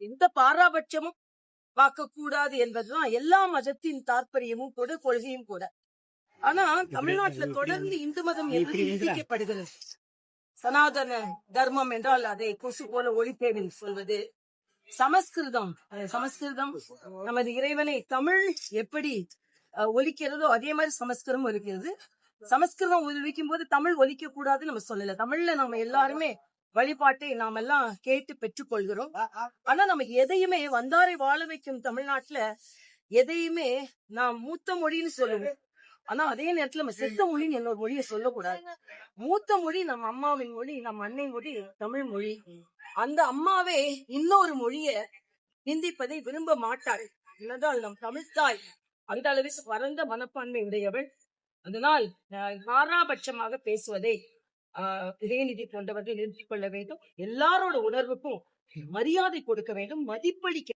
எந்த பாராபட்சமும் பார்க்க கூடாது என்பதுதான் எல்லா மதத்தின் தாற்பயமும் கூட கொள்கையும் கூட. ஆனா தமிழ்நாட்டுல தொடர்ந்து இந்து மதம் நிந்திக்கப்படுகிறது சனாதன தர்மம் என்றால் அதை கொசு போல ஒழிப்பேன் சொல்வது. சமஸ்கிருதம் சமஸ்கிருதம். நமது இறைவனை தமிழ் எப்படி ஒலிக்கிறதோ அதே மாதிரி சமஸ்கிருதம் ஒலிக்கிறது சமஸ்கிருதம் ஒலிக்கும் போது தமிழ் ஒலிக்க கூடாதுன்னு நம்ம சொல்லல. தமிழ்ல நம்ம எல்லாருமே வழிபாட்டை நாம் எல்லாம் கேட்டு பெற்றுக்கொள்கிறோம். ஆனா நம்ம எதையுமே வந்தாரை வாழ வைக்கும் தமிழ்நாட்டுல எதையுமே நாம் மூத்த மொழின்னு சொல்லுவோம். ஆனா அதே நேரத்துல நம்ம செத்த மொழின்னு இன்னொரு மொழியை சொல்லக்கூடாது. மூத்த மொழி நம்ம அம்மாவின் மொழி நம்ம அன்னை மொழி தமிழ் மொழி. அந்த அம்மாவே இன்னொரு மொழிய நிந்திப்பதை விரும்ப மாட்டாள். என்னதால் நம் தமிழ்த்தாய் அந்த அளவிற்கு பரந்த மனப்பான்மை உடையவள். அதனால் அஹ், பாராபட்சமாக பேசுவதை ஆஹ், உதயநிதி போன்றவர்கள் நிறுத்திக் கொள்ள வேண்டும். எல்லாரோட உணர்வுக்கும் மரியாதை கொடுக்க வேண்டும். மதிப்பளிக்க